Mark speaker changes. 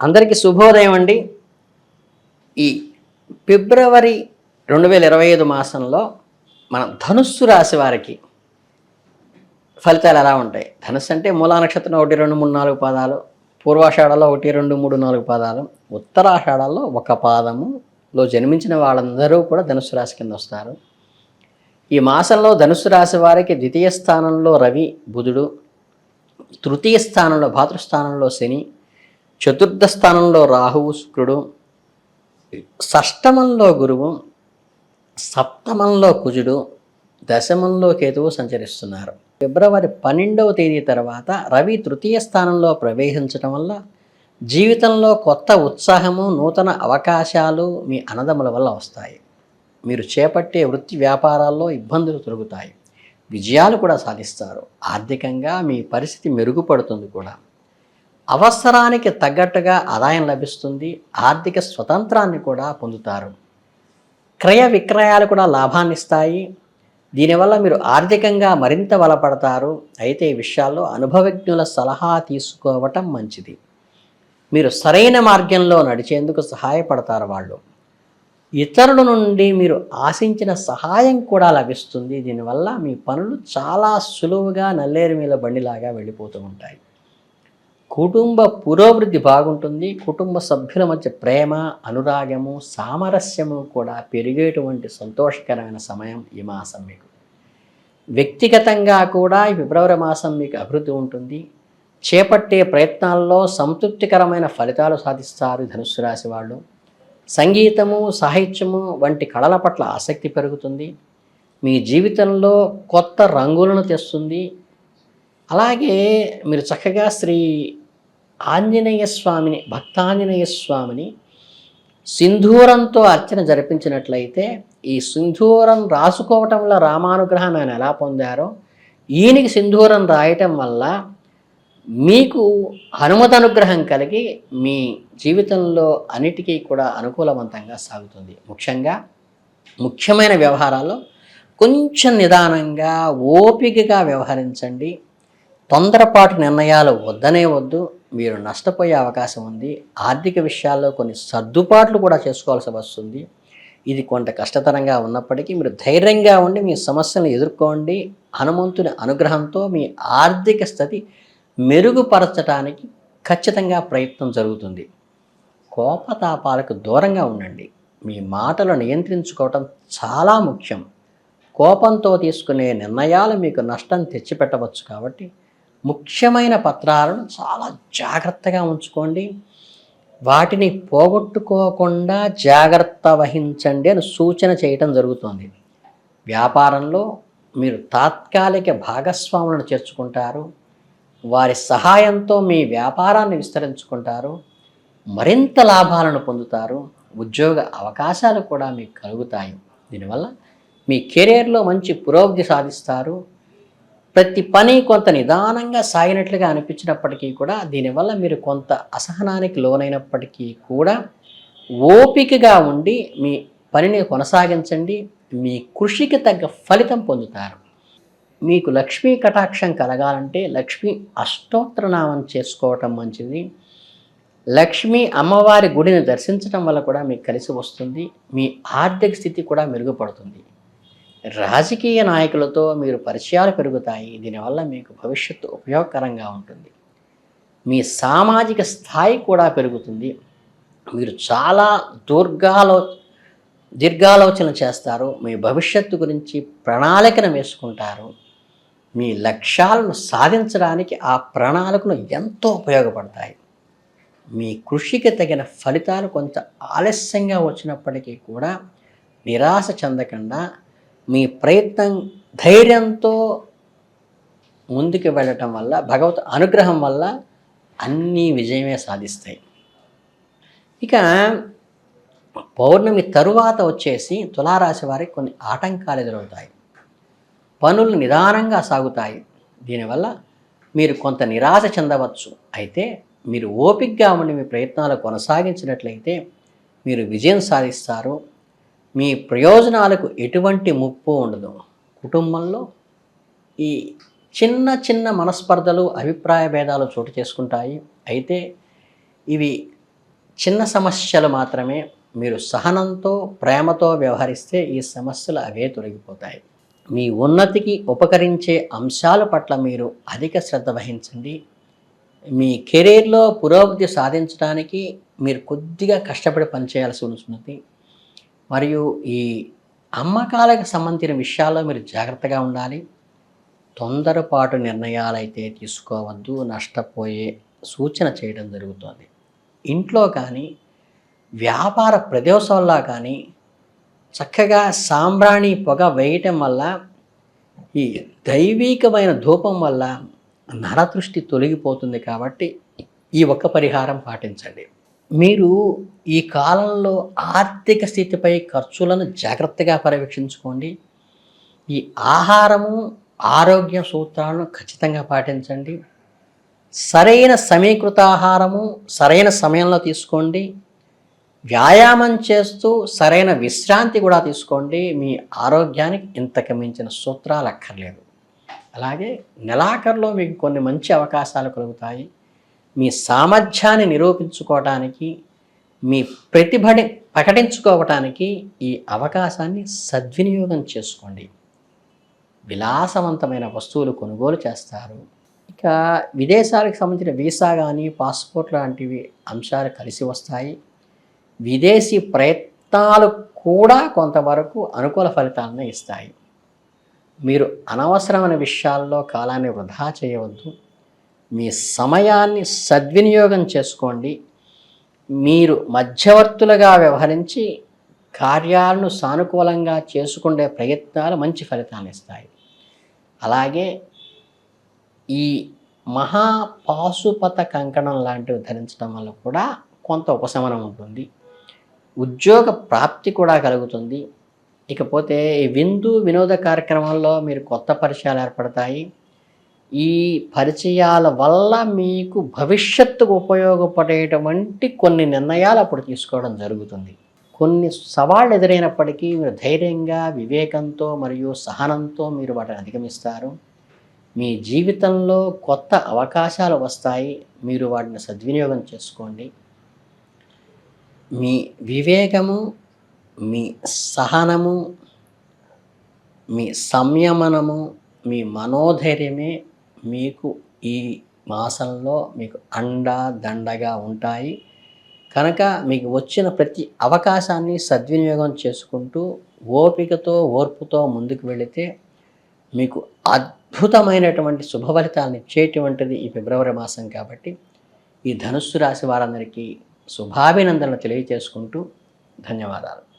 Speaker 1: అందరికీ శుభోదయం అండి. ఈ ఫిబ్రవరి రెండు వేల ఇరవై ఐదు మాసంలో మన ధనుస్సు రాశి వారికి ఫలితాలు ఎలా ఉంటాయి? ధనుస్సు అంటే మూలా నక్షత్రం ఒకటి రెండు మూడు నాలుగు పాదాలు పూర్వాషాఢలో ఒకటి రెండు మూడు నాలుగు పాదాలు ఉత్తరాషాఢలో ఒక పాదములో జన్మించిన వాళ్ళందరూ కూడా ధనుస్సు రాశి కింద వస్తారు. ఈ మాసంలో ధనుస్సు రాశి వారికి ద్వితీయ స్థానంలో రవి బుధుడు తృతీయ స్థానంలో భాతృస్థానంలో శని చతుర్థ స్థానంలో రాహువు శుక్రుడు. షష్టమంలో గురువు సప్తమంలో కుజుడు దశమంలో కేతువు సంచరిస్తున్నారు. ఫిబ్రవరి పన్నెండవ తేదీ తర్వాత రవి తృతీయ స్థానంలో ప్రవేశించడం వల్ల జీవితంలో కొత్త ఉత్సాహము నూతన అవకాశాలు మీ అన్నదమ్ముల వల్ల వస్తాయి. మీరు చేపట్టే వృత్తి వ్యాపారాల్లో ఇబ్బందులు తొలుగుతాయి. విజయాలు కూడా సాధిస్తారు. ఆర్థికంగా మీ పరిస్థితి మెరుగుపడుతుంది కూడా. అవసరానికి తగ్గట్టుగా ఆదాయం లభిస్తుంది ఆర్థిక స్వతంత్రాన్ని కూడా పొందుతారు. క్రయ విక్రయాలు కూడా లాభాన్ని ఇస్తాయి. దీనివల్ల మీరు ఆర్థికంగా మరింత బలపడతారు. అయితే ఈ విషయాల్లో అనుభవజ్ఞుల సలహా తీసుకోవటం మంచిది. మీరు సరైన మార్గంలో నడిచేందుకు సహాయపడతారు వాళ్ళు. ఇతరుల నుండి మీరు ఆశించిన సహాయం కూడా లభిస్తుంది. దీనివల్ల మీ పనులు చాలా సులువుగా నల్లేరు మీద బండిలాగా వెళ్ళిపోతూ ఉంటాయి. కుటుంబ పురోభివృద్ధి బాగుంటుంది కుటుంబ సభ్యుల మధ్య ప్రేమ అనురాగము సామరస్యము కూడా పెరిగేటువంటి సంతోషకరమైన సమయం ఈ మాసం మీకు. వ్యక్తిగతంగా కూడా ఈ ఫిబ్రవరి మాసం మీకు అభివృద్ధి ఉంటుంది. చేపట్టే ప్రయత్నాల్లో సంతృప్తికరమైన ఫలితాలు సాధిస్తారు ధనుస్సు రాశి వాళ్ళు. సంగీతము సాహిత్యము వంటి కళల పట్ల ఆసక్తి పెరుగుతుంది. మీ జీవితంలో కొత్త రంగులను తెస్తుంది. అలాగే మీరు చక్కగా శ్రీ ఆంజనేయ స్వామిని భక్తాంజనేయ స్వామిని సింధూరంతో అర్చన జరిపించినట్లయితే ఈ సింధూరం రాసుకోవటం వల్ల రామానుగ్రహం ఆయన ఎలా పొందారో ఈయనకి సింధూరం రాయటం వల్ల మీకు హనుమత అనుగ్రహం కలిగి మీ జీవితంలో అన్నిటికీ కూడా అనుకూలవంతంగా సాగుతుంది. ముఖ్యంగా ముఖ్యమైన వ్యవహారాల్లో కొంచెం నిదానంగా ఓపికగా వ్యవహరించండి. తొందరపాటు నిర్ణయాలు వద్దనే వద్దు. మీరు నష్టపోయే అవకాశం ఉంది. ఆర్థిక విషయాల్లో కొన్ని సర్దుబాట్లు కూడా చేసుకోవాల్సి వస్తుంది. ఇది కొంత కష్టతరంగా ఉన్నప్పటికీ మీరు ధైర్యంగా ఉండి మీ సమస్యలను ఎదుర్కోండి. హనుమంతుని అనుగ్రహంతో మీ ఆర్థిక స్థితి మెరుగుపరచడానికి ఖచ్చితంగా ప్రయత్నం జరుగుతుంది. కోపతాపాలకు దూరంగా ఉండండి. మీ మాటలు నియంత్రించుకోవటం చాలా ముఖ్యం. కోపంతో తీసుకునే నిర్ణయాలు మీకు నష్టం తెచ్చిపెట్టవచ్చు కాబట్టి ముఖ్యమైన పత్రాలను చాలా జాగ్రత్తగా ఉంచుకోండి. వాటిని పోగొట్టుకోకుండా జాగ్రత్త వహించండి అని సూచన చేయటం జరుగుతుంది. వ్యాపారంలో మీరు తాత్కాలిక భాగస్వాములను చేర్చుకుంటారు. వారి సహాయంతో మీ వ్యాపారాన్ని విస్తరించుకుంటారు. మరింత లాభాలను పొందుతారు. ఉద్యోగ అవకాశాలు కూడా మీకు కలుగుతాయి. దీనివల్ల మీ కెరీర్లో మంచి పురోగతి సాధిస్తారు. ప్రతి పని కొంత నిదానంగా సాగినట్లుగా అనిపించినప్పటికీ కూడా దీనివల్ల మీరు కొంత అసహనానికి లోనైనప్పటికీ కూడా ఓపికగా ఉండి మీ పనిని కొనసాగించండి. మీ కృషికి తగ్గ ఫలితం పొందుతారు. మీకు లక్ష్మీ కటాక్షం కలగాలంటే లక్ష్మీ అష్టోత్తరనామం చేసుకోవటం మంచిది. లక్ష్మీ అమ్మవారి గుడిని దర్శించడం వల్ల కూడా మీకు కలిసి వస్తుంది. మీ ఆర్థిక స్థితి కూడా మెరుగుపడుతుంది. రాజకీయ నాయకులతో మీరు పరిచయాలు పెరుగుతాయి. దీనివల్ల మీకు భవిష్యత్తు ఉపయోగకరంగా ఉంటుంది. మీ సామాజిక స్థాయి కూడా పెరుగుతుంది. మీరు చాలా దుర్గాలో దీర్ఘాలోచన చేస్తారు. మీ భవిష్యత్తు గురించి ప్రణాళికను వేసుకుంటారు. మీ లక్ష్యాలను సాధించడానికి ఆ ప్రణాళికలు ఎంతో ఉపయోగపడతాయి. మీ కృషికి తగిన ఫలితాలు కొంత ఆలస్యంగా వచ్చినప్పటికీ కూడా నిరాశ చెందకుండా మీ ప్రయత్నం ధైర్యంతో ముందుకు వెళ్ళటం వల్ల భగవత్ అనుగ్రహం వల్ల అన్నీ విజయమే సాధిస్తాయి. ఇక పౌర్ణమి తరువాత వచ్చేసి తులారాశి వారికి కొన్ని ఆటంకాలు ఎదురవుతాయి. పనులు నిదానంగా సాగుతాయి. దీనివల్ల మీరు కొంత నిరాశ చెందవచ్చు. అయితే మీరు ఓపికగా ఉండి మీ ప్రయత్నాలు కొనసాగించినట్లయితే మీరు విజయం సాధిస్తారు. మీ ప్రయోజనాలకు ఎటువంటి ముప్పు ఉండదు. కుటుంబంలో ఈ చిన్న చిన్న మనస్పర్ధలు అభిప్రాయ భేదాలు చోటు చేసుకుంటాయి. అయితే ఇవి చిన్న సమస్యలు మాత్రమే. మీరు సహనంతో ప్రేమతో వ్యవహరిస్తే ఈ సమస్యలు అవే తొలగిపోతాయి. మీ ఉన్నతికి ఉపకరించే అంశాల పట్ల మీరు అధిక శ్రద్ధ వహించండి. మీ కెరీర్లో పురోగతి సాధించడానికి మీరు కొద్దిగా కష్టపడి పనిచేయాల్సి ఉంటుంది. మరియు ఈ అమ్మకాలకు సంబంధించిన విషయాల్లో మీరు జాగ్రత్తగా ఉండాలి. తొందరపాటు నిర్ణయాలైతే తీసుకోవద్దు. నష్టపోయే సూచన చేయడం జరుగుతుంది. ఇంట్లో కానీ వ్యాపార ప్రదేశంలో కానీ చక్కగా సాంబ్రాణి పొగ వేయటం వల్ల ఈ దైవీకమైన ధూపం వల్ల నరదృష్టి తొలగిపోతుంది కాబట్టి ఈ ఒక్క పరిహారం పాటించండి. మీరు ఈ కాలంలో ఆర్థిక స్థితిపై ఖర్చులను జాగ్రత్తగా పర్యవేక్షించుకోండి. ఈ ఆహారము ఆరోగ్య సూత్రాలను ఖచ్చితంగా పాటించండి. సరైన సమీకృత ఆహారము సరైన సమయంలో తీసుకోండి. వ్యాయామం చేస్తూ సరైన విశ్రాంతి కూడా తీసుకోండి. మీ ఆరోగ్యానికి ఇంతకు మించిన సూత్రాలు అక్కర్లేదు. అలాగే నెలాఖరులో మీకు కొన్ని మంచి అవకాశాలు కలుగుతాయి. మీ సామర్థ్యాన్ని నిరూపించుకోవటానికి మీ ప్రతిభని ప్రకటించుకోవటానికి ఈ అవకాశాన్ని సద్వినియోగం చేసుకోండి. విలాసవంతమైన వస్తువులు కొనుగోలు చేస్తారు. ఇక విదేశాలకు సంబంధించిన వీసా కానీ పాస్పోర్ట్ లాంటివి అంశాలు కలిసి వస్తాయి. విదేశీ ప్రయత్నాలు కూడా కొంతవరకు అనుకూల ఫలితాలను ఇస్తాయి. మీరు అనవసరమైన విషయాల్లో కాలాన్ని వృధా చేయవద్దు. మీ సమయాన్ని సద్వినియోగం చేసుకోండి. మీరు మధ్యవర్తులుగా వ్యవహరించి కార్యాలను సానుకూలంగా చేసుకునే ప్రయత్నాలు మంచి ఫలితాన్ని ఇస్తాయి. అలాగే ఈ మహాపాశుపత కంకణం లాంటివి ధరించడం వల్ల కూడా కొంత ఉపశమనం ఉంటుంది. ఉద్యోగ ప్రాప్తి కూడా కలుగుతుంది. ఇకపోతే ఈ విందు వినోద కార్యక్రమంలో మీరు కొత్త పరిచయాలు ఏర్పడతాయి. ఈ పరిచయాల వల్ల మీకు భవిష్యత్తుకు ఉపయోగపడేటువంటి కొన్ని నిర్ణయాలు అప్పుడు తీసుకోవడం జరుగుతుంది. కొన్ని సవాళ్ళు ఎదురైనప్పటికీ మీరు ధైర్యంగా వివేకంతో మరియు సహనంతో మీరు వాటిని అధిగమిస్తారు. మీ జీవితంలో కొత్త అవకాశాలు వస్తాయి. మీరు వాటిని సద్వినియోగం చేసుకోండి. మీ వివేకము మీ సహనము మీ సంయమనము మీ మనోధైర్యమే మీకు ఈ మాసంలో మీకు అండ దండగా ఉంటాయి. కనుక మీకు వచ్చిన ప్రతి అవకాశాన్ని సద్వినియోగం చేసుకుంటూ ఓపికతో ఓర్పుతో ముందుకు వెళితే మీకు అద్భుతమైనటువంటి శుభ ఫలితాలను ఇచ్చేటువంటిది ఈ ఫిబ్రవరి మాసం కాబట్టి ఈ ధనుస్సు రాశి వారందరికీ శుభాభినందనలు తెలియజేసుకుంటూ ధన్యవాదాలు.